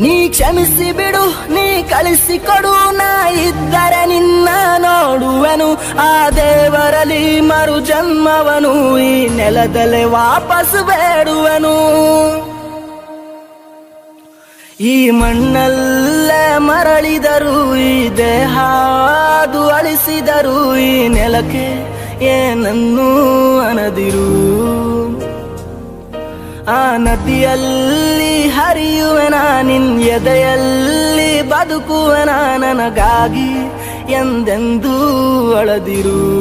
ನೀ ಕ್ಷಮಿಸಿ ಬಿಡು, ನೀ ಕಳಿಸಿಕೊಡು. ನಾ ಇದ್ದರೆ ನಿನ್ನ ನೋಡುವೆನು. ಆ ದೇವರಲ್ಲಿ ಮರು ಜನ್ಮವನು ಈ ನೆಲದಲ್ಲೇ ವಾಪಸ್ ಬೇಡುವನು. ಈ ಮಣ್ಣಲ್ಲೇ ಮರಳಿದರು, ಈ ದೇಹ ಅದು ಅಳಿಸಿದರು, ಈ ನೆಲಕ್ಕೆ ಏನನ್ನೂ ಅನದಿರು. ಆ ನದಿಯಲ್ಲಿ ಹರಿಯುವೆನ ನಿನ್ ಎದೆಯಲ್ಲಿ ಬದುಕುವೆನ ನನಗಾಗಿ ಎಂದೆಂದೂ ಅಳದಿರು.